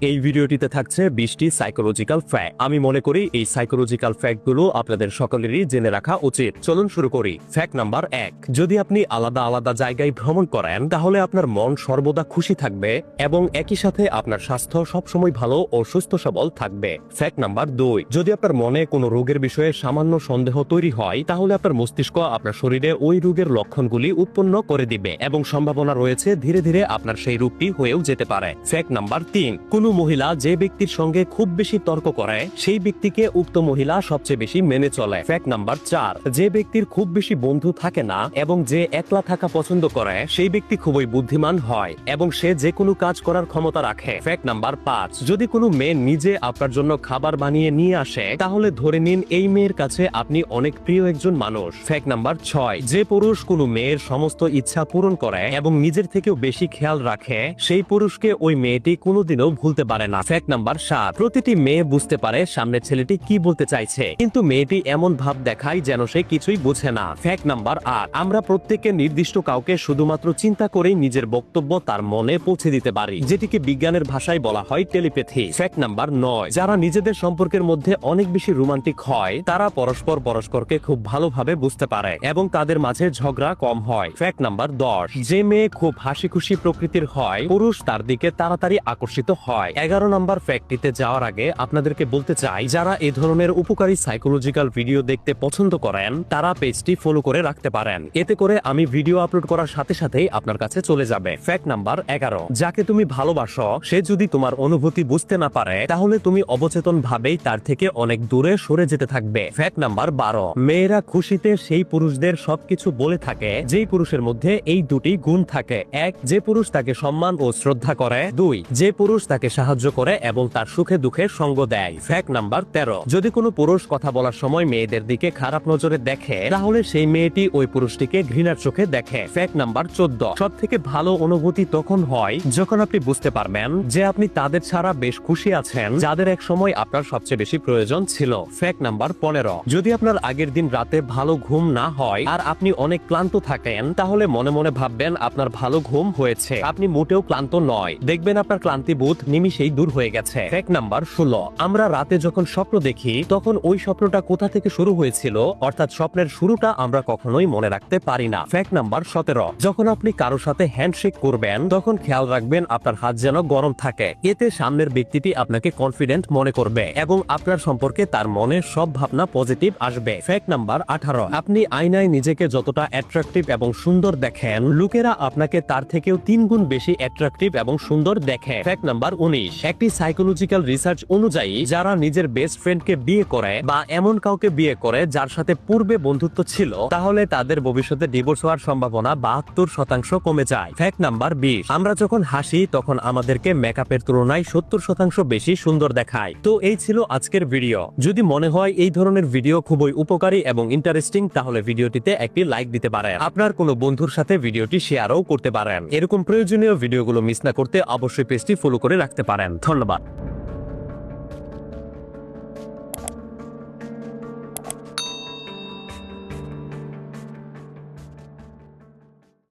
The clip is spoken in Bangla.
এই ভিডিওটিতে থাকছে বিশটি সাইকোলজিক্যাল ফ্যাক্ট আমি মনে করি এই সাইকোলজিক্যাল ফ্যাক্টগুলো আপনাদের সকলেরই জেনে রাখা উচিত। চলুন শুরু করি। ফ্যাক্ট নাম্বার এক। যদি আপনি আলাদা আলাদা জায়গায় ভ্রমণ করেন, তাহলে আপনার মন সর্বদা খুশি থাকবে এবং একই সাথে আপনার স্বাস্থ্য সবসময় ভালো ও সুস্থ সবল থাকবে। ফ্যাক্ট নাম্বার দুই। যদি আপনার মনে কোনো রোগের বিষয়ে সামান্য সন্দেহ তৈরি হয়, তাহলে আপনার মস্তিষ্ক আপনার শরীরে ওই রোগের লক্ষণগুলি উৎপন্ন করে দিবে এবং সম্ভাবনা রয়েছে ধীরে ধীরে আপনার সেই রূপটি হয়েও যেতে পারে। ফ্যাক্ট নাম্বার তিন। কোনো মহিলা যে ব্যক্তির সঙ্গে খুব বেশি তর্ক করে, সেই ব্যক্তিকে উক্ত মহিলা সবচেয়ে বেশি মেনে চলে। ফ্যাক্ট নাম্বার চার, যে ব্যক্তির খুব বেশি বন্ধু থাকে না এবং যে একলা থাকা পছন্দ করে, সেই ব্যক্তি খুবই বুদ্ধিমান হয় এবং সে যে কোনো কাজ করার ক্ষমতা রাখে। ফ্যাক্ট নাম্বার পাঁচ, যদি কোনো মেয়ে নিজে আপনার জন্য খাবার বানিয়ে নিয়ে আসে, তাহলে ধরে নিন এই মেয়ের কাছে আপনি অনেক প্রিয় একজন মানুষ। ফ্যাক্ট নাম্বার ছয়, যে পুরুষ কোনো মেয়ের সমস্ত ইচ্ছা পূরণ করে এবং নিজের থেকেও বেশি খেয়াল রাখে, সেই পুরুষকে ওই মেয়েটি কোনোদিনও ভুলতে পারে না। ফ্যাক্ট নাম্বার সাত। প্রতিটি মেয়ে বুঝতে পারে সামনের ছেলেটি কি বলতে চাইছে। কিন্তু মেয়েটি এমন ভাব দেখায় যেন সে কিছুই বুঝে না। ফ্যাক্ট নাম্বার আট। আমরা প্রত্যেকে নির্দিষ্ট কাউকে শুধুমাত্র চিন্তা করেই নিজের বক্তব্য তার মনে পৌঁছে দিতে পারি, যেটিকে বিজ্ঞানের ভাষায় বলা হয় টেলিপ্যাথি। ফ্যাক্ট নাম্বার নয়। যারা নিজেদের সম্পর্কের মধ্যে অনেক বেশি রোমান্টিক হয়, তারা পরস্পর পরস্পরকে খুব ভালোভাবে বুঝতে পারে এবং তাদের মাঝে ঝগড়া কম হয়। ফ্যাক্ট নাম্বার দশ। যে মেয়ে খুব হাসি খুশি প্রকৃতির হয়, পুরুষ তার দিকে তাড়াতাড়ি আকর্ষিত হয়। এগারো নাম্বার ফ্যাক্টটিতে যাওয়ার আগে আপনাদেরকে বলতে চাই, যারা এ ধরনের উপকারী সাইকোলজিক্যাল ভিডিও দেখতে পছন্দ করেন, তারা পেজটি ফলো করে রাখতে পারেন। এতে করে আমি ভিডিও আপলোড করার সাথে সাথেই আপনার কাছে চলে যাবে। ফ্যাক্ট নাম্বার এগারো। যাকে তুমি ভালোবাসো, সে যদি তোমার অনুভূতি বুঝতে না পারে, তাহলে তুমি অবচেতন ভাবেই তার থেকে অনেক দূরে সরে যেতে থাকবে। ফ্যাক্ট নাম্বার বারো। মেয়েরা খুশিতে সেই পুরুষদের সবকিছু বলে থাকে, যেই পুরুষের মধ্যে এই দুটি গুণ থাকে। এক, যে পুরুষ তাকে সম্মান ও শ্রদ্ধা করে। দুই, যে পুরুষ তাকে সাহায্য করে এবং তার সুখে দুঃখে সঙ্গ দেয়। ফ্যাক্ট নাম্বার তেরো। যদি কোনো পুরুষ কথা বলার সময় মেয়েদের দিকে খারাপ নজরে দেখে, তাহলে সেই মেয়েটি ওই পুরুষটিকে ঘৃণার চোখে দেখে। ফ্যাক্ট নাম্বার চোদ্দ। সব থেকে ভালো অনুভূতি তখন হয় যখন আপনি বুঝতে পারবেন যে আপনি তাদের ছাড়া বেশ খুশি আছেন, যাদের এক সময় আপনার সবচেয়ে বেশি প্রয়োজন ছিল। ফ্যাক্ট নাম্বার পনেরো। যদি আপনার আগের দিন রাতে ভালো ঘুম না হয় আর আপনি অনেক ক্লান্ত থাকেন, তাহলে মনে মনে ভাববেন আপনার ভালো ঘুম হয়েছে। আপনি মোটেও ক্লান্ত নয়। দেখবেন আপনার ক্লান্তি বোধ নিমিশেই দূর হয়ে গেছে। ফ্যাক্ট নাম্বার ষোলো। আমরা রাতে যখন স্বপ্ন দেখি, তখন ওই স্বপ্নটা কোথা থেকে শুরু হয়েছিল? অর্থাৎ স্বপ্নের শুরুটা আমরা কখনোই মনে রাখতে পারি না। ফ্যাক্ট নাম্বার সতেরো। যখন আপনি কারোর সাথে হ্যান্ডশেক করবেন, তখন খেয়াল রাখবেন আপনার হাত যেন গরম থাকে। এতে সামনের ব্যক্তিটি আপনাকে কনফিডেন্ট মনে করবে এবং আপনার সম্পর্কে তার মনে সব ভাবনা পজিটিভ আসবে। ফ্যাক্ট নাম্বার আঠারো। আপনি আয়নায় নিজেকে যতটা অ্যাট্রাকটিভ এবং সুন্দর দেখেন, লোকেরা আপনাকে তার থেকেও তিন গুণ বেশি অ্যাট্রাকটিভ এবং সুন্দর দেখে। ফ্যাক্ট নাম্বার উনিশ একটি সাইকোলজিক্যাল রিসার্চ অনুযায়ী, যারা নিজের বেস্ট ফ্রেন্ডকে বিয়ে করে বা এমন কাউকে বিয়ে করে যার সাথে পূর্বে বন্ধুত্ব ছিল, তাহলে তাদের ভবিষ্যতে ডিভোর্স হওয়ার সম্ভাবনা বাহাত্তর শতাংশ কমে যায়। ফ্যাক্ট নাম্বার বিশ, আমরা যখন হাসি, তখন আমাদেরকে মেকআপের তুলনায় সত্তর শতাংশ বেশি সুন্দর দেখায়। তো এই ছিল আজকের ভিডিও যদি মনে হয় এই ধরনের ভিডিও খুবই উপকারী এবং ইন্টারেস্টিং তাহলে ভিডিওটিতে একটি লাইক দিতে পারেন। আপনার কোনো বন্ধুর সাথে ভিডিওটি শেয়ারও করতে পারেন। এরকম প্রয়োজনীয় ভিডিওগুলো মিস না করতে অবশ্যই পেজটি ফলো করে রাখতে পারেন। ধন্যবাদ।